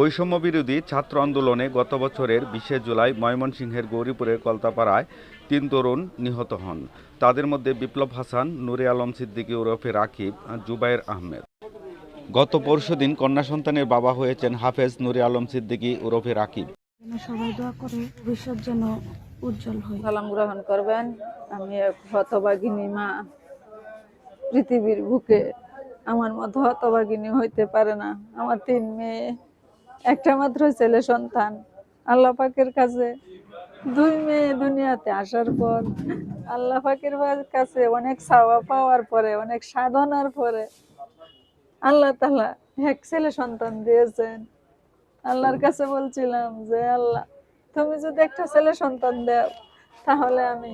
বৈষম্য বিরোধী ছাত্র আন্দোলনে গত বছরের বিশে জুলাই ময়মনসিংহের গৌরীপুরের কলতাপাড়ায় তিন তরুণ নিহত হন। তাদের মধ্যে বিপ্লব হাসান নুরে আলম সিদ্দিকী ওরফে রাকিব আর জুবায়ের আহমেদ। গত পরশুদিন কন্যা সন্তানের বাবা হয়েছেন হাফেজ নুরে আলম সিদ্দিকী ওরফে রাকিব। সবাই দোয়া করে ভবিষ্যৎ যেন উজ্জ্বল হয়। সালাম গ্রহণ করবেন। আমি এক হতভাগিনী মা। পৃথিবীর বুকে আমার মতো হতভাগিনী হইতে পারে না। আমার তিন মেয়ে। একটা মাত্র ছেলে সন্তান। আল্লাহ পাকের কাছে দুই মেয়ে দুনিয়াতে আসার পর আল্লাহ পাকের কাছে অনেক সাওয়া পাওয়ার পরে, অনেক সাধনার পরে আল্লাহ তালা এক ছেলে সন্তান দিয়েছেন। আল্লাহর কাছে বলছিলাম যে, আল্লাহ, তুমি যদি একটা ছেলে সন্তান দাও, তাহলে আমি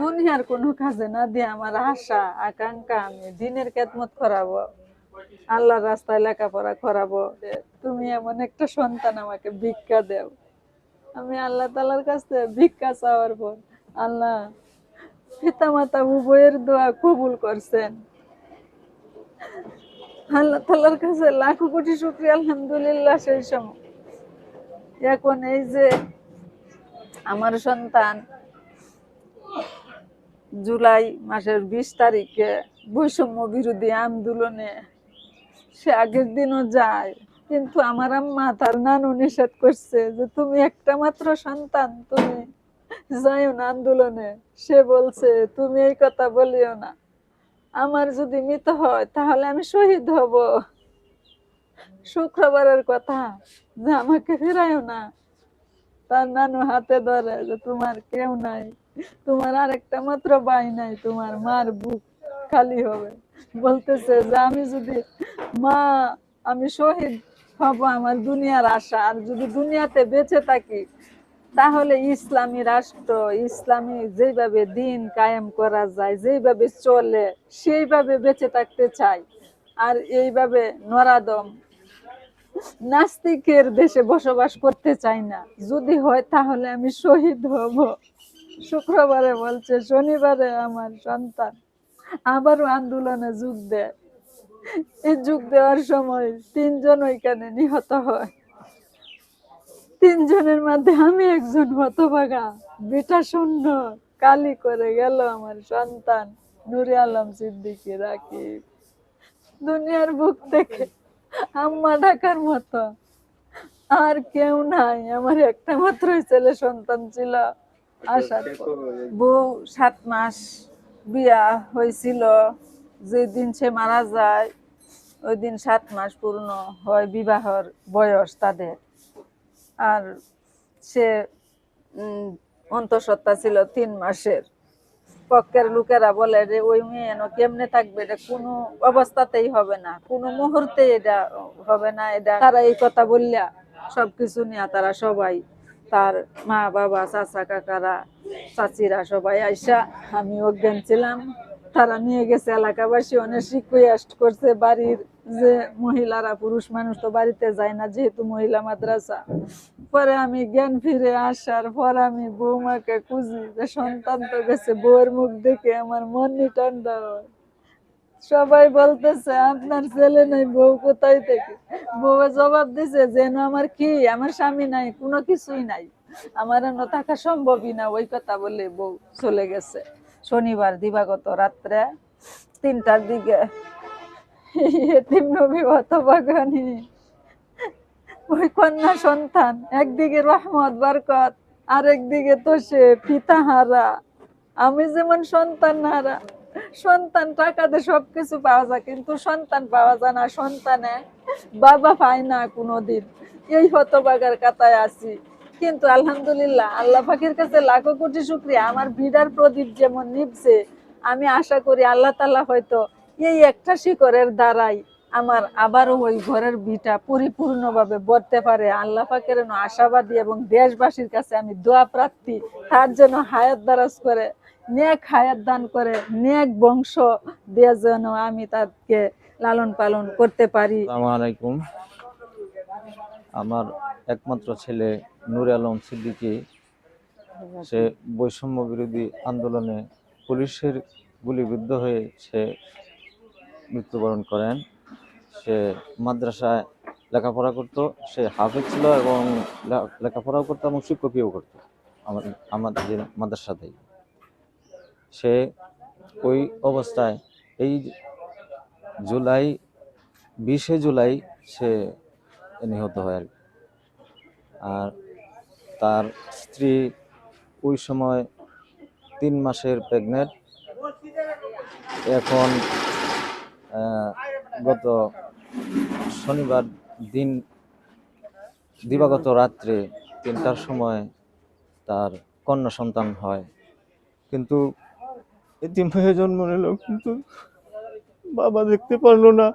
দুনিয়ার কোনো কাজে না দিয়ে আমার আশা, আকাঙ্ক্ষা আমি দিনের কেতমত করাবো। আল্লাহর রাস্তায় লেখাপড়া করাবো। তুমি এমন একটা সন্তান আমাকে ভিক্ষা দেও। আমি আল্লাহ তালার কাছে ভিক্ষা চাওয়ার পর আল্লাহ পিতা মাতা উভয়ের দোয়া কবুল করছেন। আল্লাহ তালার কাছে লাখো কোটি শুক্রিয়া, আলহামদুলিল্লাহ, সেই সময়। এখন এই যে আমার সন্তান জুলাই মাসের বিশ তারিখে বৈষম্য বিরোধী আন্দোলনে সে আগের দিনও যায়। কিন্তু আমার আম্মা তার নানু নিষেধ করছে যে, তুমি একটা মাত্র সন্তান, তুমি যাইও না আন্দোলনে। সে বলছে, তুমি এই কথা বলিও না। আমার যদি মৃত হয়, তাহলে আমি শহীদ হব। শুক্রবারের কথা যে, আমাকে ফেরাইও না। তার নানু হাতে ধরে যে, তোমার কেউ নাই। তোমার আর একটা মাত্র বাই নাই। তোমার মার বুক খালি হবে। বলতেছে যে আমি যদি, মা, আমি শহীদ হব আমার দুনিয়ার আশা, আর যদি দুনিয়াতে বেঁচে থাকি, তাহলে ইসলামী রাষ্ট্র, ইসলামী যেভাবে দিন কায়েম করা যায়, যেভাবে চলে, সেইভাবে বেঁচে থাকতে চাই। আর এইভাবে নরাদম নাস্তিকের দেশে বসবাস করতে চাই না। যদি হয় তাহলে আমি শহীদ হব। শুক্রবারে বলছে, শনিবারে আমার সন্তান। আবারও আন্দোলনে যোগ দেয়। এই যোগ দেওয়ার সময় তিনজন ওইখানে নিহত হয়। তিনজনের মধ্যে আমি একজন হতভাগা বেটা শূন্য কালি করে গেল আমার সন্তান নুরে আলম সিদ্দিকি রাকিব। দুনিয়ার বুক থেকে আম্মা ডাকার মতো। আর কেউ নাই আমার একটা মাত্রই ছেলে সন্তান ছিল। আসার বউ সাত মাস। বিয়া হয়েছিল, যেদিন সে মারা যায় ওই দিন সাত মাস পূর্ণ হয় বিবাহর বয়স তাদের। আর সে অন্তঃসত্ত্বা ছিল তিন মাসের। পক্ষের লোকেরা বলে যে, ওই মেয়ে এনো কেমনে থাকবে? এটা কোনো অবস্থাতেই হবে না, কোনো মুহূর্তে এটা হবে না। এটা তারা এই কথা বললা, সবকিছু নিয়ে তারা সবাই তার মা বাবা চাচা কাকারা চাচিরা সবাই আইসা আমি অজ্ঞান ছিলাম। তারা নিয়ে গেছে এলাকাবাসী, অনেক রিকোয়েস্ট করছে বাড়ির যে মহিলারা, পুরুষ মানুষ তো বাড়িতে যায় না, যেহেতু মহিলা মাদ্রাসা। পরে আমি জ্ঞান ফিরে আসার পর আমি বৌমাকে খুঁজি, যে সন্তান তো গেছে বউয়ের মুখ দেখে আমার মন হয়। সবাই বলতেছে, আপনার ছেলে নাই, বউ কোথায় থেকে? বউ জবাব দিছে, যেন আমার কি, আমার স্বামী নাই, কোনো কিছুই নাই। আমার এনে থাকা সম্ভবই না। ওই কথা বলে বউ চলে গেছে। শনিবার দিবাগত রাত্রে তিনটার দিকে। একদিকে রহমত, বরকত, আরেকদিকে তো সে পিতা হারা আমি যেমন সন্তান হারা, সন্তান টাকাতে সবকিছু পাওয়া যায়, কিন্তু সন্তান পাওয়া যায় না। সন্তানে বাবা পায় না কোনোদিন। এই হতবাগার কাতায় আছি। কিন্তু আলহামদুলিল্লাহ, আল্লাহ পাখির কাছে লাখো কোটি শুক্রিয়া। আমার ভিড়ার প্রদীপ যেমন নিভছে, আমি আশা করি আল্লাহ তালা হয়তো এই একটা শিকরের দ্বারাই আমার আবারও ওই ঘরের ভিটা পরিপূর্ণভাবে বলতে পারে। আল্লাহ পাকের আশাবাদী এবং দেশবাসীর কাছে আমি দোয়া প্রার্থী। তার যেন হায়াত দারাজ করে, নেক হায়াত দান করে, নেক বংশ দিয়ে যেন আমি তাকে লালন পালন করতে পারি। আলাইকুম। আমার একমাত্র ছেলে নূর আলম সিদ্দিকী, সে বৈষম্য বিরোধী আন্দোলনে পুলিশের গুলিবিদ্ধ হয়ে সে মৃত্যুবরণ করেন। সে মাদ্রাসায় লেখাপড়া করতো, সে হাফেজ ছিল এবং লেখাপড়াও করতো এবং শিক্ষকীয় করতো আমাদের আমাদের মাদ্রাসাতেই। সে ওই অবস্থায় এই জুলাই, বিশে জুলাই সে নিহত হয় আর আর তার স্ত্রী ওই সময় তিন মাসের প্রেগনেন্ট এখন গত শনিবার দিন, দিবাগত রাত্রে তিনটার সময় তার কন্যা সন্তান হয়। কিন্তু এতিম হয়ে জন্ম নিল, কিন্তু বাবা দেখতে পারল না।